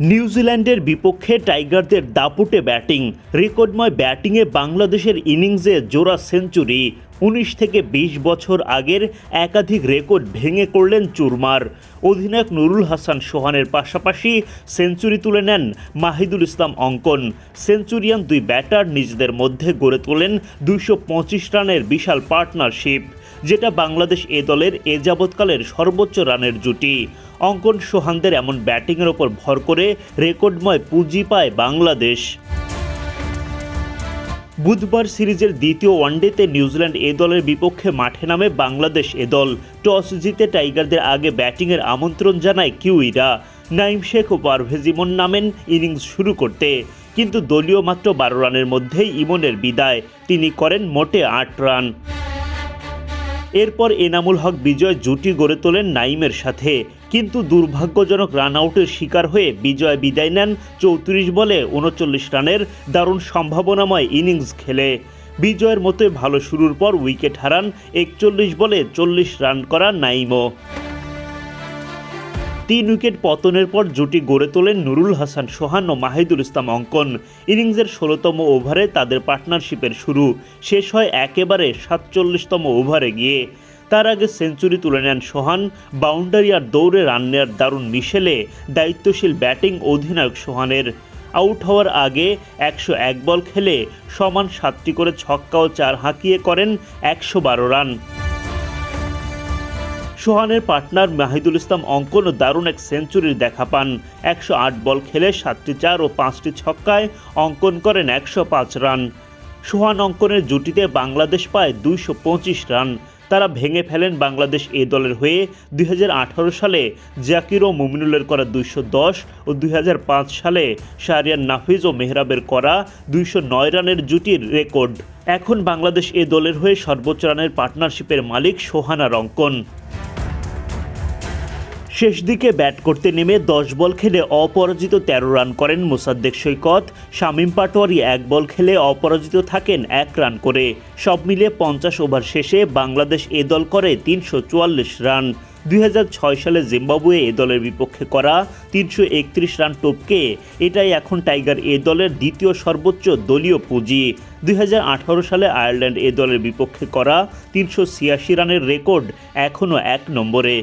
নিউজিল্যান্ডের বিপক্ষে টাইগারদের দাপুটে ব্যাটিং। রেকর্ডময় ব্যাটিংয়ে বাংলাদেশের ইনিংসে জোড়া সেঞ্চুরি। উনিশ থেকে ২০ বছর আগের একাধিক রেকর্ড ভেঙে করলেন চুরমার। অধিনায়ক নুরুল হাসান সোহানের পাশাপাশি সেঞ্চুরি তুলে নেন মাহিদুল ইসলাম অঙ্কন। সেঞ্চুরিয়ান দুই ব্যাটার নিজেদের মধ্যে গড়ে তোলেন দুইশো পঁচিশ রানের বিশাল পার্টনারশিপ, যেটা বাংলাদেশ এ দলের এ যাবৎকালের সর্বোচ্চ রানের জুটি। অঙ্কন সোহানদের এমন ব্যাটিংয়ের ওপর ভর করে রেকর্ডময় পুঁজি পায় বাংলাদেশ। বুধবার সিরিজের দ্বিতীয় ওয়ানডেতে নিউজিল্যান্ড এ দলের বিপক্ষে মাঠে নামে বাংলাদেশ এ দল। টস জিতে টাইগারদের আগে ব্যাটিংয়ের আমন্ত্রণ জানায় কিউইরা। নাইম শেখ ও পারভেজ ইমন নামেন ইনিংস শুরু করতে। কিন্তু দলীয় মাত্র বারো রানের মধ্যেই ইমনের বিদায়। তিনি করেন মোটে আট রান। এরপর এনামুল হক বিজয় জুটি গড়ে তোলেন নাইমের সাথে। কিন্তু দুর্ভাগ্যজনক রান আউটের শিকার হয়ে বিজয় বিদায় নেন চৌত্রিশ বলে উনচল্লিশ রানের দারুণ সম্ভাবনাময় ইনিংস খেলে। বিজয়ের মতোই ভালো শুরুর পর উইকেট হারান একচল্লিশ বলে চল্লিশ রান করা নাইমও। তিন উইকেট পতনের পর জুটি গড়ে তোলেন নুরুল হাসান সোহান ও মাহিদুল ইসলাম অঙ্কন। ইনিংসের ষোলোতম ওভারে তাদের পার্টনারশিপের শুরু। শেষ হয় একেবারে সাতচল্লিশতম ওভারে গিয়ে। তার আগে সেঞ্চুরি তুলে নেন সোহান। বাউন্ডারি আর দৌড়ে রান নেওয়ার দারুণ মিশেলে দায়িত্বশীল ব্যাটিং অধিনায়ক সোহানের। আউট হওয়ার আগে একশো এক বল খেলে সমান সাতটি করে ছক্কা ও চার হাঁকিয়ে করেন একশো বারো রান। সোহানের পার্টনার মাহিদুল ইসলাম অঙ্কনও দারুণ এক সেঞ্চুরির দেখা পান। একশো আট বল খেলে সাতটি চার ও পাঁচটি ছক্কায় অঙ্কন করেন একশো পাঁচ রান। সোহান অঙ্কনের জুটিতে বাংলাদেশ পায় দুইশো পঁচিশ রান। তারা ভেঙে ফেলেন বাংলাদেশ এ দলের হয়ে দুই হাজার আঠারো সালে জাকির ও মুমিনুলের করা দুইশো দশ ও দুই হাজার পাঁচ সালে শাহরিয়ান নাফিজ ও মেহরাবের করা দুইশো নয় রানের জুটির রেকর্ড। এখন বাংলাদেশ এ দলের হয়ে সর্বোচ্চ রানের পার্টনারশিপের মালিক সোহানা রঙ্কন শেষ দিকে ব্যাট করতে নেমে দশ বল খেলে অপরাজিত তেরো রান করেন মোসাদ্দেক সৈকত। শামীম পাটোয়ারি এক বল খেলে অপরাজিত থাকেন এক রান করে। সব মিলিয়ে পঞ্চাশ ওভার শেষে বাংলাদেশ এ দল করে তিনশো চুয়াল্লিশ রান। দুই হাজার ছয় সালে জিম্বাবুয়ে এ দলের বিপক্ষে করা তিনশো একত্রিশ রান টপকে, এটাই এখন টাইগার এ দলের দ্বিতীয় সর্বোচ্চ দলীয় পুঁজি। দুই হাজার আঠারো সালে আয়ারল্যান্ড এ দলের বিপক্ষে করা তিনশো ছিয়াশি রানের রেকর্ড এখনও এক নম্বরে।